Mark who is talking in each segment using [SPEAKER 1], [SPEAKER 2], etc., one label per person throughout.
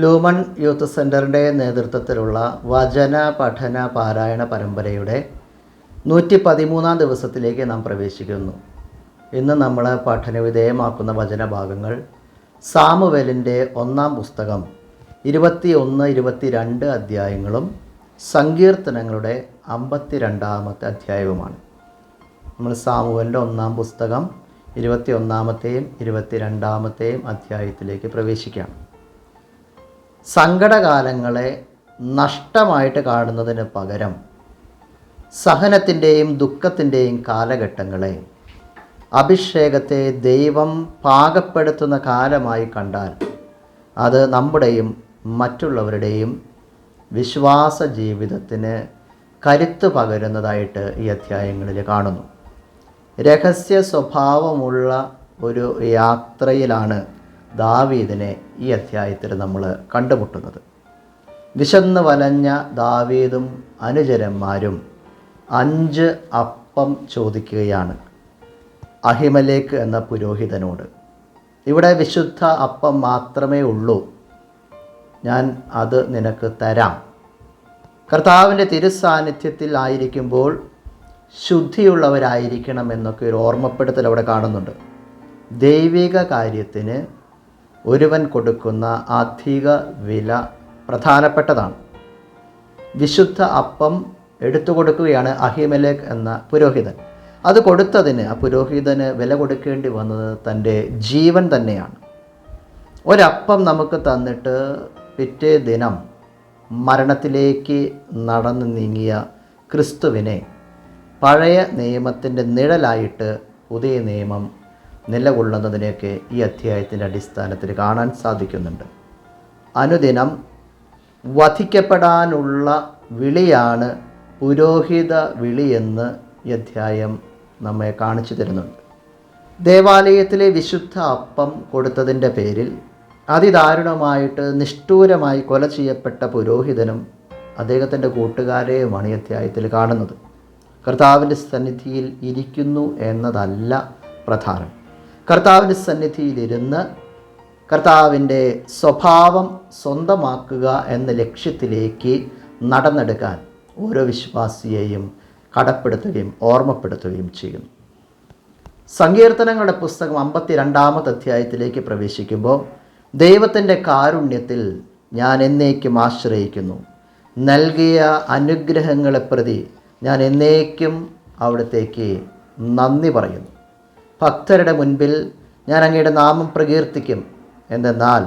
[SPEAKER 1] Lumen youth സെന്ററിന്റെ നേതൃത്വത്തിലുള്ള വചന പഠന പാരായണ പരമ്പരയുടെ നൂറ്റി പതിമൂന്നാം ദിവസത്തിലേക്ക് നാം പ്രവേശിക്കുന്നു. ഇന്ന് നമ്മൾ പഠനവിധേയമാക്കുന്ന വചനഭാഗങ്ങൾ സാമുവേലിന്റെ ഒന്നാം പുസ്തകം ഇരുപത്തി ഒന്ന് ഇരുപത്തിരണ്ട് അധ്യായങ്ങളും സങ്കീർത്തനങ്ങളുടെ അമ്പത്തി രണ്ടാമത്തെ അധ്യായവുമാണ്. നമ്മൾ സാമുവലിന്റെ ഒന്നാം പുസ്തകം ഇരുപത്തി ഒന്നാമത്തെയും ഇരുപത്തി രണ്ടാമത്തെയും അധ്യായത്തിലേക്ക് പ്രവേശിക്കാം സങ്കടകാലങ്ങളെ നഷ്ടമായിട്ട് കാണുന്നതിന് പകരം സഹനത്തിന്റെയും ദുഃഖത്തിന്റെയും കാലഘട്ടങ്ങളെ അഭിഷേകത്തെ ദൈവം പാകപ്പെടുത്തുന്ന കാലമായി കണ്ടാൽ അത് നമ്മുടെയും മറ്റുള്ളവരുടെയും വിശ്വാസ ജീവിതത്തിന് കരുത്ത് പകരുന്നതായിട്ട് ഈ അധ്യായങ്ങളിൽ കാണുന്നു. രഹസ്യ സ്വഭാവമുള്ള ഒരു യാത്രയിലാണ് ദാവീദിനെ ഈ അധ്യായത്തിൽ നമ്മൾ കണ്ടുമുട്ടുന്നത്. വിശന്ന് വലഞ്ഞ ദാവീദും അനുചരന്മാരും അഞ്ച് അപ്പം ചോദിക്കുകയാണ്. അഹിമലേക്ക് എന്ന പുരോഹിതനോട് ഇവിടെ വിശുദ്ധ അപ്പം മാത്രമേ ഉള്ളൂ. ഞാൻ അത് നിനക്ക് തരാം. കർത്താവിന്റെ തിരുസാന്നിധ്യത്തിൽ ആയിരിക്കുമ്പോൾ ശുദ്ധിയുള്ളവരായിരിക്കണം എന്നൊക്കെ ഒരു ഓർമ്മപ്പെടുത്തൽ അവിടെ കാണുന്നുണ്ട്. ദൈവിക കാര്യത്തിന് ഒരുവൻ കൊടുക്കുന്ന അധിക വില പ്രധാനപ്പെട്ടതാണ്. വിശുദ്ധ അപ്പം എടുത്തു കൊടുക്കുകയാണ് അഹിമലേഖ് എന്ന പുരോഹിതൻ. അത് കൊടുത്തതിന് ആ പുരോഹിതന് വില കൊടുക്കേണ്ടി വന്നത് തന്റെ ജീവൻ തന്നെയാണ്. ഒരപ്പം നമുക്ക് തന്നിട്ട് പിറ്റേ ദിനം മരണത്തിലേക്ക് നടന്നു നീങ്ങിയ ക്രിസ്തുവിനെ പഴയ നിയമത്തിന്റെ നിഴലായിട്ട് പുതിയ നിയമം നിലകൊള്ളുന്നതിനെയൊക്കെ ഈ അധ്യായത്തിന്റെ അടിസ്ഥാനത്തിൽ കാണാൻ സാധിക്കുന്നുണ്ട്. അനുദിനം വധിക്കപ്പെടാനുള്ള വിളിയാണ് പുരോഹിത വിളിയെന്ന് ഈ അധ്യായം നമ്മെ കാണിച്ചു തരുന്നുണ്ട്. ദേവാലയത്തിലെ വിശുദ്ധ അപ്പം കൊടുത്തതിന്റെ പേരിൽ അതിദാരുണമായിട്ട് നിഷ്ഠൂരമായി കൊല ചെയ്യപ്പെട്ട പുരോഹിതനും അദ്ദേഹത്തിന്റെ കൂട്ടുകാരെയുമാണ് ഈ അധ്യായത്തിൽ കാണുന്നത്. കർത്താവിന്റെ സന്നിധിയിൽ ഇരിക്കുന്നു എന്നതല്ല പ്രധാനം. കർത്താവിന്റെ സന്നിധിയിലിരുന്ന് കർത്താവിന്റെ സ്വഭാവം സ്വന്തമാക്കുക എന്ന ലക്ഷ്യത്തിലേക്ക് നടന്നെടുക്കാൻ ഓരോ വിശ്വാസിയെയും കടപ്പെടുത്തുകയും ഓർമ്മപ്പെടുത്തുകയും ചെയ്യുന്നു. സങ്കീർത്തനങ്ങളുടെ പുസ്തകം അമ്പത്തി രണ്ടാമത്തെ അധ്യായത്തിലേക്ക് പ്രവേശിക്കുമ്പോൾ ദൈവത്തിന്റെ കാരുണ്യത്തിൽ ഞാൻ എന്നേക്കും ആശ്രയിക്കുന്നു. നൽകിയ അനുഗ്രഹങ്ങളെ പ്രതി ഞാൻ എന്നേക്കും അവിടത്തേക്ക് നന്ദി പറയുന്നു. ഭക്തരുടെ മുൻപിൽ ഞാൻ അങ്ങയുടെ നാമം പ്രകീർത്തിക്കും. എന്തെന്നാൽ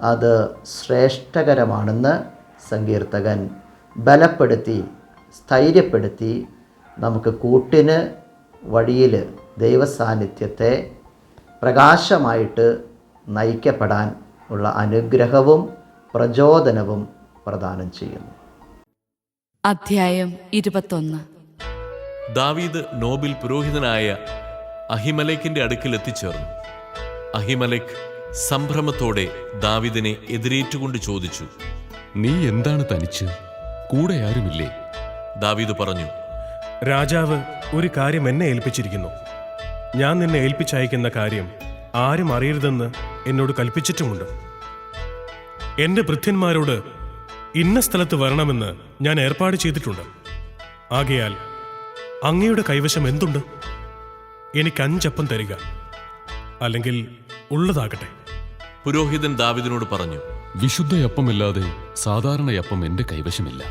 [SPEAKER 1] അത് ശ്രേഷ്ഠകരമാണെന്ന് സങ്കീർത്തകൻ ബലപ്പെടുത്തി സ്ഥൈര്യപ്പെടുത്തി നമുക്ക് കൂട്ടിന് വഴിയിൽ ദൈവസാന്നിധ്യത്തെ പ്രകാശമായിട്ട് നയിക്കപ്പെടാൻ ഉള്ള അനുഗ്രഹവും പ്രചോദനവും പ്രദാനം ചെയ്യുന്നു.
[SPEAKER 2] അധ്യായം ഇരുപത്തൊന്ന്.
[SPEAKER 3] ദാവീദ് നോബിൽ പുരോഹിതനായ അഹിമലേക്കിന്റെ അടുക്കൽ എത്തിച്ചേർന്നു. അഹിമലേഖ് സംഭ്രമത്തോടെ ദാവിദിനെ എതിരേറ്റുകൊണ്ട് ചോദിച്ചു
[SPEAKER 4] നീ എന്താണ് തനിച്ച്? കൂടെ ആരുമില്ലേ?
[SPEAKER 3] ദാവീദ് പറഞ്ഞു
[SPEAKER 5] രാജാവ് ഒരു കാര്യം എന്നെ ഏൽപ്പിച്ചിരിക്കുന്നു. ഞാൻ നിന്നെ ഏൽപ്പിച്ചയക്കുന്ന കാര്യം ആരും അറിയരുതെന്ന് എന്നോട് കൽപ്പിച്ചിട്ടുമുണ്ട്. എന്റെ വൃദ്ധന്മാരോട് ഇന്ന സ്ഥലത്ത് വരണമെന്ന് ഞാൻ ഏർപ്പാട് ചെയ്തിട്ടുണ്ട്. ആകയാൽ അങ്ങയുടെ കൈവശം എന്തുണ്ട്? എനിക്ക് അഞ്ചപ്പം തരിക. അല്ലെങ്കിൽ ഉള്ളതാകട്ടെ.
[SPEAKER 3] പുരോഹിതൻ ദാവിദിനോട് പറഞ്ഞു
[SPEAKER 4] വിശുദ്ധയപ്പമില്ലാതെ സാധാരണയപ്പം എന്റെ കൈവശമില്ല.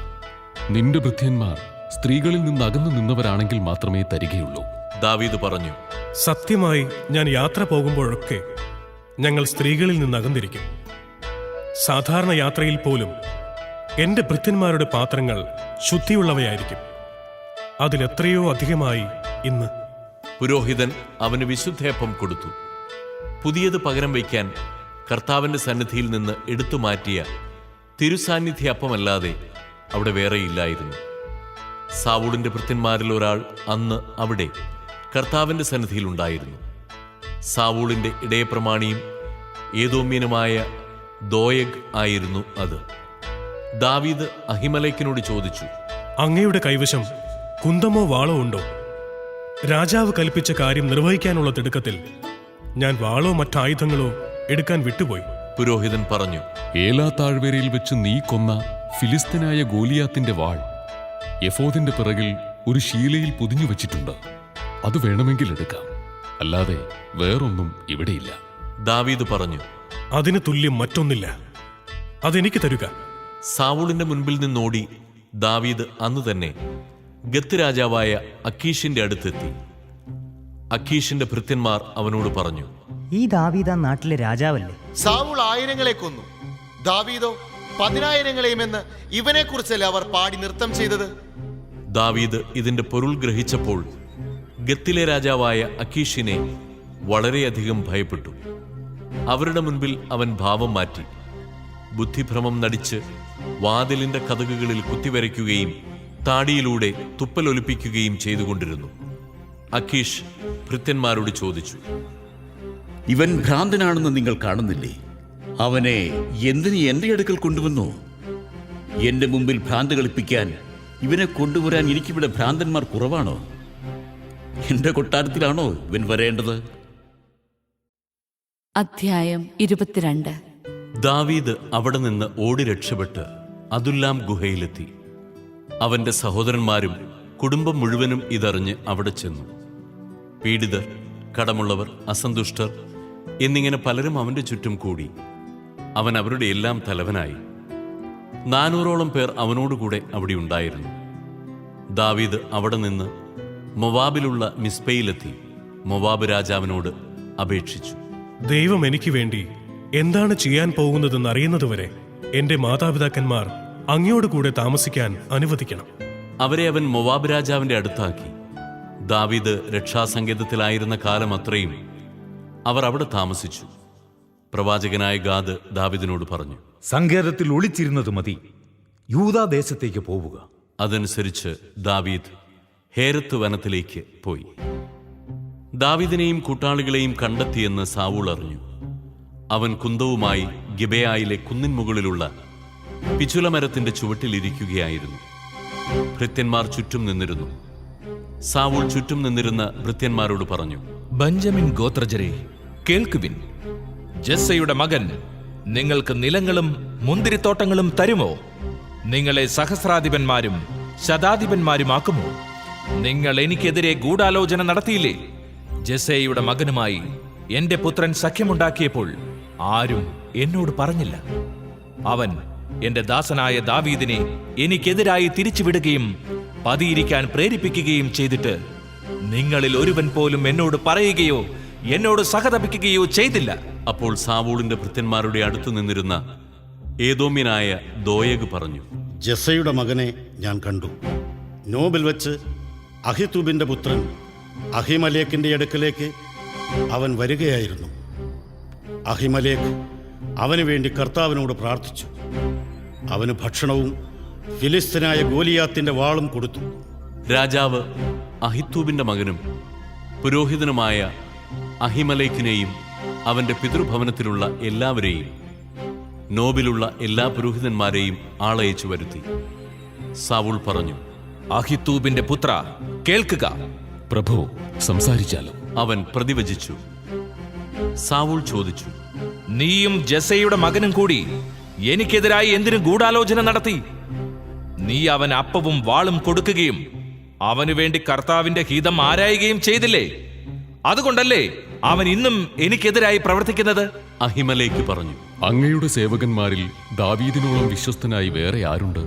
[SPEAKER 4] നിന്റെ ഭൃത്യന്മാർ സ്ത്രീകളിൽ നിന്ന് അകന്നു നിന്നവരാണെങ്കിൽ മാത്രമേ തരികയുള്ളൂ.
[SPEAKER 3] ദാവീദ് പറഞ്ഞു
[SPEAKER 5] സത്യമായി ഞാൻ യാത്ര പോകുമ്പോഴൊക്കെ ഞങ്ങൾ സ്ത്രീകളിൽ നിന്ന് അകന്നിരിക്കും. സാധാരണ യാത്രയിൽ പോലും എന്റെ ഭൃത്യന്മാരുടെ പാത്രങ്ങൾ ശുദ്ധിയുള്ളവയായിരിക്കും. അതിലെത്രയോ അധികമായി ഇന്ന്
[SPEAKER 3] പുരോഹിതൻ അവന് വിശുദ്ധേപ്പം കൊടുത്തു. പുതിയത് പകരം വയ്ക്കാൻ കർത്താവിന്റെ സന്നിധിയിൽ നിന്ന് എടുത്തു മാറ്റിയ തിരുസാന്നിധ്യ അപ്പമല്ലാതെ അവിടെ വേറെയില്ലായിരുന്നു സാവൂളിന്റെ ഭൃത്യന്മാരിൽ ഒരാൾ അന്ന് അവിടെ കർത്താവിന്റെ സന്നിധിയിലുണ്ടായിരുന്നു സാവൂളിന്റെ ഇടയപ്രമാണിയും ഏതോമ്യനുമായ ദോയഗ് ആയിരുന്നു അത്. ദാവീദ് അഹിമലേക്കിനോട് ചോദിച്ചു
[SPEAKER 5] അങ്ങയുടെ കൈവശം കുന്തമോ വാളോ ഉണ്ടോ? രാജാവ് കൽപ്പിച്ച കാര്യം നിർവഹിക്കാനുള്ള തിടുക്കത്തിൽ ഞാൻ വാളോ മറ്റായുധങ്ങളോ എടുക്കാൻ വിട്ടുപോയി.
[SPEAKER 3] പുരോഹിതൻ പറഞ്ഞു
[SPEAKER 4] ഏലാ താഴ്വരയിൽ വെച്ച് നീ കൊന്ന ഫിലിസ്തീനായ ഗോലിയാത്തിന്റെ വാൾ യഫോദിന്റെ പിറകിൽ ഒരു ശീലയിൽ പൊതിഞ്ഞു വെച്ചിട്ടുണ്ട്. അത് വേണമെങ്കിൽ എടുക്കാം. അല്ലാതെ വേറൊന്നും ഇവിടെയില്ല.
[SPEAKER 3] ദാവീദ് പറഞ്ഞു
[SPEAKER 5] അതിന് തുല്യം മറ്റൊന്നില്ല. അതെനിക്ക് തരുക.
[SPEAKER 3] സാവൂളിന്റെ മുൻപിൽ നിന്നോടി ദാവീദ് അന്ന് തന്നെ ഗത്ത് രാജാവായ അക്കീഷിന്റെ അടുത്തെത്തി. അക്കീഷിന്റെ ഭൃത്യന്മാർ അവനോട് പറഞ്ഞു
[SPEAKER 6] ഈ ദാവീദ നാട്ടിലെ രാജാവല്ലേ?
[SPEAKER 7] സാവുൾ ആയിരങ്ങളെ കൊന്നു. ദാവീദോ പതിനായിരങ്ങളെയുമെന്ന് ഇവനെക്കുറിച്ചല്ലേ അവർ പാടി നൃത്തം ചെയ്തത്?
[SPEAKER 3] ദാവീദ് ഇതിന്റെ പൊരുൾ ഗ്രഹിച്ചപ്പോൾ ഗത്തിലെ രാജാവായ അക്കീഷിനെ വളരെയധികം ഭയപ്പെട്ടു. അവരുടെ മുൻപിൽ അവൻ ഭാവം മാറ്റി ബുദ്ധിഭ്രമം നടിച്ച് വാതിലിന്റെ കഥകുകളിൽ കുത്തിവരയ്ക്കുകയും താടിയിലൂടെ തുപ്പലൊലിപ്പിക്കുകയും ചെയ്തുകൊണ്ടിരുന്നു. അഖീഷ് ഭൃത്യന്മാരോട് ചോദിച്ചു
[SPEAKER 8] ഇവൻ ഭ്രാന്തനാണെന്ന് നിങ്ങൾ കാണുന്നില്ലേ? അവനെ എന്തിന് എന്റെ അടുക്കൽ കൊണ്ടുവന്നു? എന്റെ മുമ്പിൽ ഭ്രാന്ത് കളിപ്പിക്കാൻ ഇവനെ കൊണ്ടുവരാൻ എനിക്കിവിടെ ഭ്രാന്തന്മാർ കുറവാണോ? എന്റെ കൊട്ടാരത്തിലാണോ ഇവൻ വരേണ്ടത്?
[SPEAKER 2] അധ്യായം ഇരുപത്തിരണ്ട്.
[SPEAKER 3] ദാവീദ് അവിടെ നിന്ന് ഓടി രക്ഷപ്പെട്ട് അതുല്ലാം ഗുഹയിലെത്തി. അവന്റെ സഹോദരന്മാരും കുടുംബം മുഴുവനും ഇതറിഞ്ഞ് അവിടെ ചെന്നു. പീഡിതർ കടമുള്ളവർ അസന്തുഷ്ടർ എന്നിങ്ങനെ പലരും അവന്റെ ചുറ്റും കൂടി. അവൻ അവരുടെ എല്ലാം തലവനായി. നാനൂറോളം പേർ അവനോടുകൂടെ അവിടെ ഉണ്ടായിരുന്നു. ദാവീദ് അവിടെ നിന്ന് മൊവാബിലുള്ള മിസ്പയിലെത്തി മൊവാബ് രാജാവിനോട് അപേക്ഷിച്ചു.
[SPEAKER 5] ദൈവം എനിക്ക് വേണ്ടി എന്താണ് ചെയ്യാൻ പോകുന്നതെന്ന് അറിയുന്നതുവരെ എന്റെ മാതാപിതാക്കന്മാർ അങ്ങയോട് കൂടെ താമസിക്കാൻ അനുവദിക്കണം.
[SPEAKER 3] അവരെ അവൻ മൊവാബ് രാജാവിന്റെ അടുത്താക്കി. ദാവീദ് രക്ഷാസങ്കേതത്തിലായിരുന്ന കാലം അത്രയും അവർ അവിടെ താമസിച്ചു. പ്രവാചകനായ ഗാദ് ദാവിദിനോട് പറഞ്ഞു
[SPEAKER 9] സങ്കേതത്തിൽ ഒളിച്ചിരുന്നത് മതി. യൂതാദേശത്തേക്ക് പോവുക.
[SPEAKER 3] അതനുസരിച്ച് ദാവീദ് ഹേരത്ത് വനത്തിലേക്ക് പോയി. ദാവിദിനെയും കൂട്ടാളികളെയും കണ്ടെത്തിയെന്ന് സാവൂൾ അറിഞ്ഞു. അവൻ കുന്തവുമായി ഗിബയായിലെ കുന്നിൻ മുകളിലുള്ള പിച്ചുലമരത്തിന്റെ ചുവട്ടിലിരിക്കുകയായിരുന്നു ഭൃത്യന്മാർ ചുറ്റും നിന്നിരുന്നു. സാവൂൾ ചുറ്റും നിന്നിരുന്ന ഭൃത്യന്മാരോട് പറഞ്ഞു
[SPEAKER 10] ബഞ്ചമിൻ ഗോത്രജരെ കേൾക്കുവിൻ. ജസ്സയുടെ മകൻ നിങ്ങൾക്ക് നിലങ്ങളും മുന്തിരിത്തോട്ടങ്ങളും തരുമോ? നിങ്ങളെ സഹസ്രാധിപന്മാരും ശതാധിപന്മാരുമാക്കുമോ? നിങ്ങൾ എനിക്കെതിരെ ഗൂഢാലോചന നടത്തിയില്ലേ? ജസേയുടെ മകനുമായി എന്റെ പുത്രൻ സഖ്യമുണ്ടാക്കിയപ്പോൾ ആരും എന്നോട് പറഞ്ഞില്ല. അവൻ എന്റെ ദാസനായ ദാവീദിനെ എനിക്കെതിരായി തിരിച്ചുവിടുകയും പതിയിരിക്കാൻ പ്രേരിപ്പിക്കുകയും ചെയ്തിട്ട് നിങ്ങളിൽ ഒരുവൻ പോലും എന്നോട് പറയുകയോ എന്നോട് സഹതപിക്കുകയോ ചെയ്തില്ല.
[SPEAKER 3] അപ്പോൾ സാവൂളിന്റെ ഭൃത്യന്മാരുടെ അടുത്തു നിന്നിരുന്ന ഏതോമ്യനായ ദോയഗ് പറഞ്ഞു
[SPEAKER 11] ജസയുടെ മകനെ ഞാൻ കണ്ടു. നോബിൽ വെച്ച് അഹിതൂബിന്റെ പുത്രൻ അഹിമലേക്കിന്റെ അടുക്കലേക്ക് അവൻ വരികയായിരുന്നു. അഹിമലേഖ് അവന് വേണ്ടി കർത്താവിനോട് പ്രാർത്ഥിച്ചു. അവന് ഭക്ഷണവും ഫിലിസ്തനായ ഗോലിയാത്തിന്റെ വാളും കൊടുത്തു.
[SPEAKER 3] രാജാവ് അഹിത്തൂബിന്റെ മകനും പുരോഹിതനുമായ അഹിമലേഖിനെയും അവന്റെ പിതൃഭവനത്തിലുള്ള എല്ലാവരെയും നോബിലുള്ള എല്ലാ പുരോഹിതന്മാരെയും ആളയച്ചു വരുത്തി. സാവുൾ പറഞ്ഞു
[SPEAKER 10] അഹിത്തൂബിന്റെ പുത്ര കേൾക്കുക.
[SPEAKER 4] പ്രഭു സംസാരിച്ചാലും?
[SPEAKER 3] അവൻ പ്രതിവചിച്ചു. സാവുൾ ചോദിച്ചു
[SPEAKER 10] നീയും ജസയുടെ മകനും കൂടി എനിക്കെതിരായി എന്തിനു ഗൂഢാലോചന നടത്തി. നീ അവൻ അപ്പവും വാളും കൊടുക്കുകയും അവനു വേണ്ടി കർത്താവിന്റെ ഹിതം ആരായുകയും ചെയ്തില്ലേ? അതുകൊണ്ടല്ലേ അവൻ ഇന്നും എനിക്കെതിരായി പ്രവർത്തിക്കുന്നത്?
[SPEAKER 3] അഹിമലേക്ക് പറഞ്ഞു
[SPEAKER 4] അങ്ങയുടെ സേവകന്മാരിൽ ദാവീദിനോളം വിശ്വസ്തനായി വേറെ ആരുണ്ട്?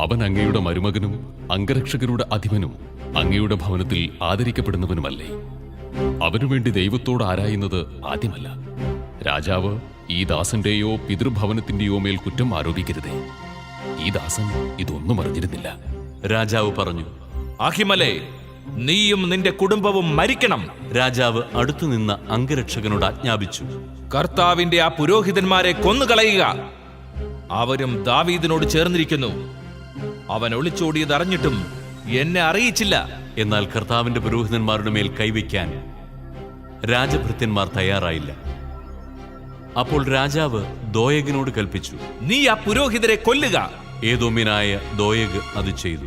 [SPEAKER 4] അവൻ അങ്ങയുടെ മരുമകനും അംഗരക്ഷകരുടെ അധിപനും അങ്ങയുടെ ഭവനത്തിൽ ആദരിക്കപ്പെടുന്നവനുമല്ലേ? അവനുവേണ്ടി ദൈവത്തോട് ആരായുന്നത് ആദ്യമല്ല. രാജാവ് ഈ ദാസന്റെയോ പിതൃഭവനത്തിന്റെയോ മേൽ കുറ്റം ആരോപിക്കരുതേ. ഈ ദാസൻ ഇതൊന്നും അറിഞ്ഞിരുന്നില്ല.
[SPEAKER 3] രാജാവ് പറഞ്ഞു
[SPEAKER 10] അഹിമലെ നീയും നിന്റെ കുടുംബവും മരിക്കണം.
[SPEAKER 3] രാജാവ് അടുത്തുനിന്ന അംഗരക്ഷകനോട് ആജ്ഞാപിച്ചു
[SPEAKER 10] കർത്താവിന്റെ ആ പുരോഹിതന്മാരെ കൊന്നുകളയുക. അവരും ദാവീദിനോട് ചേർന്നിരിക്കുന്നു. അവൻ ഒളിച്ചോടിയത് അറിഞ്ഞിട്ടും എന്നെ അറിയിച്ചില്ല.
[SPEAKER 3] എന്നാൽ കർത്താവിന്റെ പുരോഹിതന്മാരുടെ മേൽ കൈവയ്ക്കാൻ രാജഭൃത്യന്മാർ തയ്യാറായില്ല. അപ്പോൾ രാജാവ് ദോയകിനോട് കൽപ്പിച്ചു
[SPEAKER 10] നീ ആ പുരോഹിതരെ കൊല്ലുക.
[SPEAKER 3] ഏതോമിനായ ദോയഗ് അത് ചെയ്തു.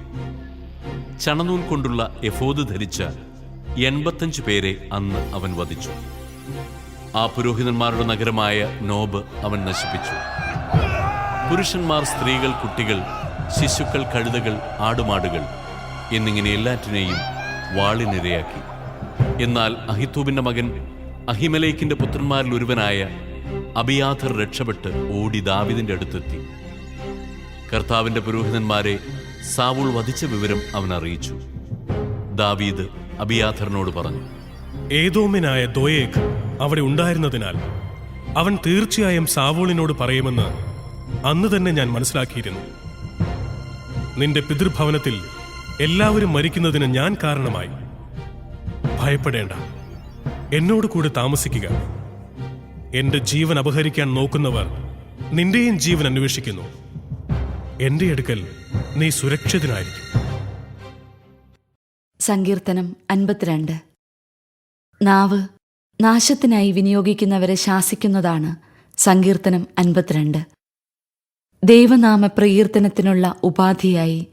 [SPEAKER 3] ചണനൂൽ കൊണ്ടുള്ള എഫോദ് ധരിച്ച എൺപത്തഞ്ച് പേരെ അന്ന് അവൻ വധിച്ചു. ആ പുരോഹിതന്മാരുടെ നഗരമായ നോബ് അവൻ നശിപ്പിച്ചു. പുരുഷന്മാർ സ്ത്രീകൾ കുട്ടികൾ ശിശുക്കൾ കഴുതകൾ ആടുമാടുകൾ എന്നിങ്ങനെ എല്ലാറ്റിനെയും വാളിനിരയാക്കി. എന്നാൽ അഹിത്തൂബിന്റെ മകൻ അഹിമലേക്കിന്റെ പുത്രന്മാരിൽ ഒരുവനായ അബിയാഥർ രക്ഷപ്പെട്ട് ഓടി ദാവിദിന്റെ അടുത്തെത്തി. കർത്താവിന്റെ പുരോഹിതന്മാരെ സാവുൾ വധിച്ച വിവരം അവൻ അറിയിച്ചു. ദാവീദ് അബിയാഥറിനോട് പറഞ്ഞു
[SPEAKER 5] ഏതോമിനായ ദോയേഖ് അവിടെ ഉണ്ടായിരുന്നതിനാൽ അവൻ തീർച്ചയായും സാവോളിനോട് പറയുമെന്ന് അന്ന് തന്നെ ഞാൻ മനസ്സിലാക്കിയിരുന്നു. നിന്റെ പിതൃഭവനത്തിൽ എല്ലാവരും മരിക്കുന്നതിന് ഞാൻ കാരണമായി. ഭയപ്പെടേണ്ട. എന്നോട് കൂടെ താമസിക്കുക. എന്റെ ജീവൻ അപഹരിക്കാൻ നോക്കുന്നവർ നിന്റെയും ജീവൻ അന്വേഷിക്കുന്നു. എന്റെ അടുക്കൽ നീ സുരക്ഷിതനായിരിക്കും.
[SPEAKER 2] സങ്കീർത്തനം അൻപത്തിരണ്ട്. നാവ് നാശത്തിനായി വിനിയോഗിക്കുന്നവരെ ശാസിക്കുന്നതാണ് സങ്കീർത്തനം അൻപത്തിരണ്ട്. ദൈവനാമ പ്രകീർത്തനത്തിനുള്ള ഉപാധിയായി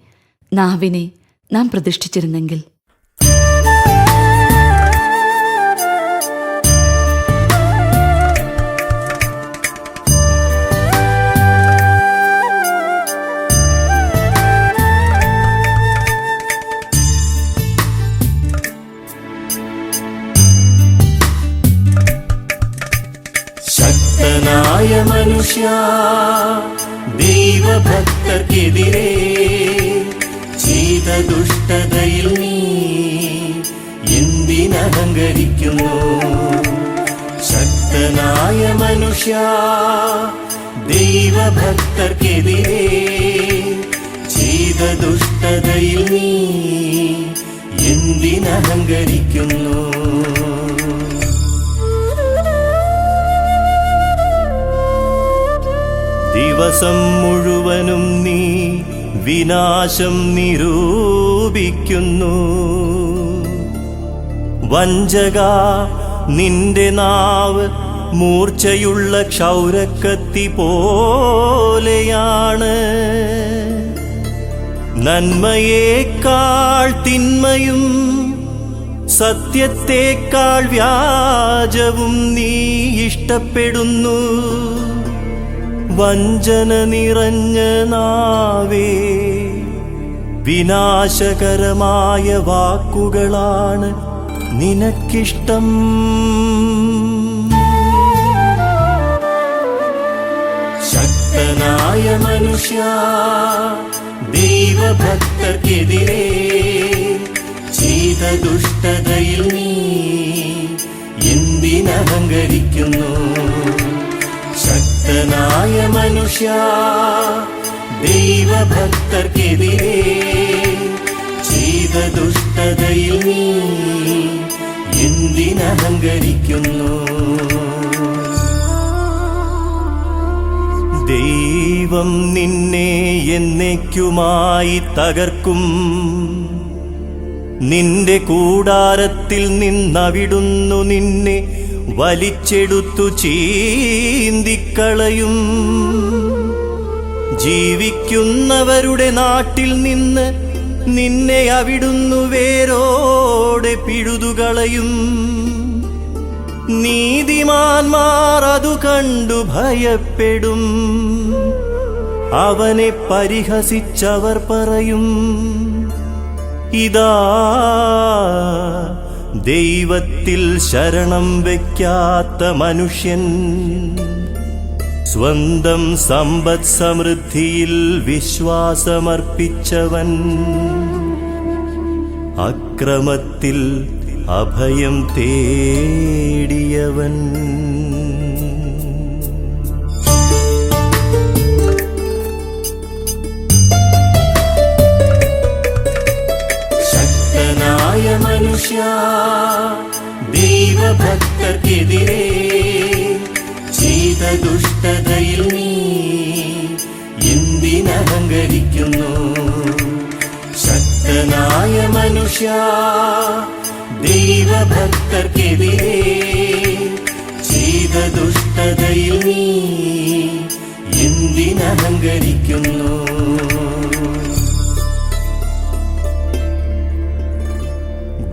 [SPEAKER 2] നാവിനെ നാം പ്രതിഷ്ഠിച്ചിരുന്നെങ്കിൽ
[SPEAKER 12] മനുഷ്യ ദൈവഭക്തർക്കെതിരെ ചെയ്ത ദുഷ്ടതയിൽ നീ എന്തിനഹങ്കരിക്കുന്നു? ശക്തനായ മനുഷ്യ ദൈവഭക്തർക്കെതിരെ ചെയ്ത ദുഷ്ടതയിൽ നീ എന്തിനഹങ്കരിക്കുന്നു? ദിവസം മുഴുവനും നീ വിനാശം നിരൂപിക്കുന്നു. വഞ്ചക നിന്റെ നാവ് മൂർച്ചയുള്ള ക്ഷൗരക്കത്തി പോലെയാണ്. നന്മയേക്കാൾ തിന്മയും സത്യത്തേക്കാൾ വ്യാജവും നീ ഇഷ്ടപ്പെടുന്നു. വഞ്ചന നിറഞ്ഞ നാവേ വിനാശകരമായ വാക്കുകളാണ് നിനക്കിഷ്ടം. ശക്തനായ മനുഷ്യ ദൈവഭക്തർക്കെതിരെ ചെയ്ത ദുഷ്ടതയിൽ നീ എന്തിനഹങ്കരിക്കുന്നു? ശക്തനായ മനുഷ്യ ദൈവഭക്തർക്കെതിരെ ചെയ്ത ദുഷ്ടതയിൽ നീ എന്തിനഹങ്കരിക്കുന്നു? ദൈവം നിന്നെ എന്നേക്കുമായി തകർക്കും. നിന്റെ കൂടാരത്തിൽ നിന്നവിടുന്നു നിന്നെ വലിച്ചെടുത്തു ചീന്തിക്കളയും. ജീവിക്കുന്നവരുടെ നാട്ടിൽ നിന്ന് നിന്നെ അവിടുന്നു വേരോടെ പിഴുതുകളയും. നീതിമാന്മാർ അതു കണ്ടു ഭയപ്പെടും. അവനെ പരിഹസിച്ചവർ പറയും ഇതാ ദൈവത്തിൽ ശരണം വയ്ക്കാത്ത മനുഷ്യൻ സ്വന്തം സമ്പദ് സമൃദ്ധിയിൽ വിശ്വാസമർപ്പിച്ചവൻ. അക്രമത്തിൽ അഭയം തേടിയവൻ. മനുഷ്യ ദൈവഭക്തർക്കെതിരെ ചെയ്ത ദുഷ്ടതയിൽ നീ എന്തിനഹങ്കരിക്കുന്നു? ശക്തനായ മനുഷ്യ ദൈവഭക്തർക്കെതിരെ ചെയ്ത ദുഷ്ടതയിൽ നീ എന്തിനഹങ്കരിക്കുന്നു?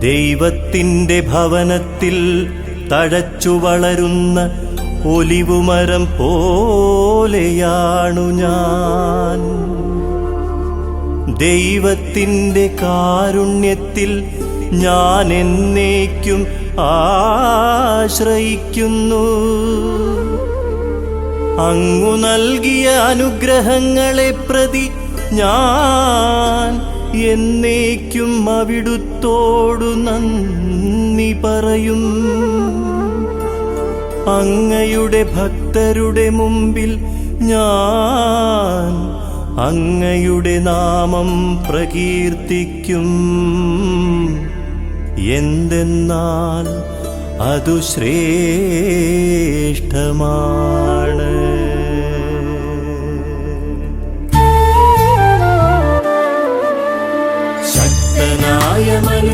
[SPEAKER 12] ദൈവത്തിന്റെ ഭവനത്തിൽ തഴച്ചു വളരുന്ന ഒലിവുമരം പോലെയാണു ഞാൻ. ദൈവത്തിന്റെ കാരുണ്യത്തിൽ ഞാൻ എന്നേക്കും ആശ്രയിക്കുന്നു. അങ്ങു നൽകിയ അനുഗ്രഹങ്ങളെ പ്രതി ഞാൻ എന്നേക്കും അവിടുത്തോടു നന്ദി പറയും. അങ്ങയുടെ ഭക്തരുടെ മുമ്പിൽ ഞാൻ അങ്ങയുടെ നാമം പ്രകീർത്തിക്കും. എന്തെന്നാൽ അതു ശ്രേഷ്ഠമാണ്.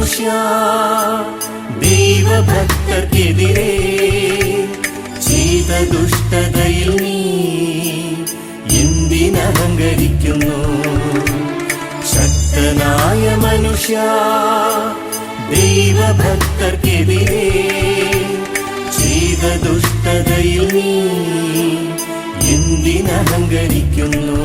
[SPEAKER 12] ഹിംസ ദൈവഭക്തർക്കെതിരെ ചെയ്ത ദുഷ്ടതയിൽ നീ എന്തിനഹങ്കരിക്കുന്നു? ശക്തനായ മനുഷ്യ ദൈവഭക്തർക്കെതിരെ ചെയ്ത ദുഷ്ടതയിൽ നീ എന്തിനഹങ്കരിക്കുന്നു?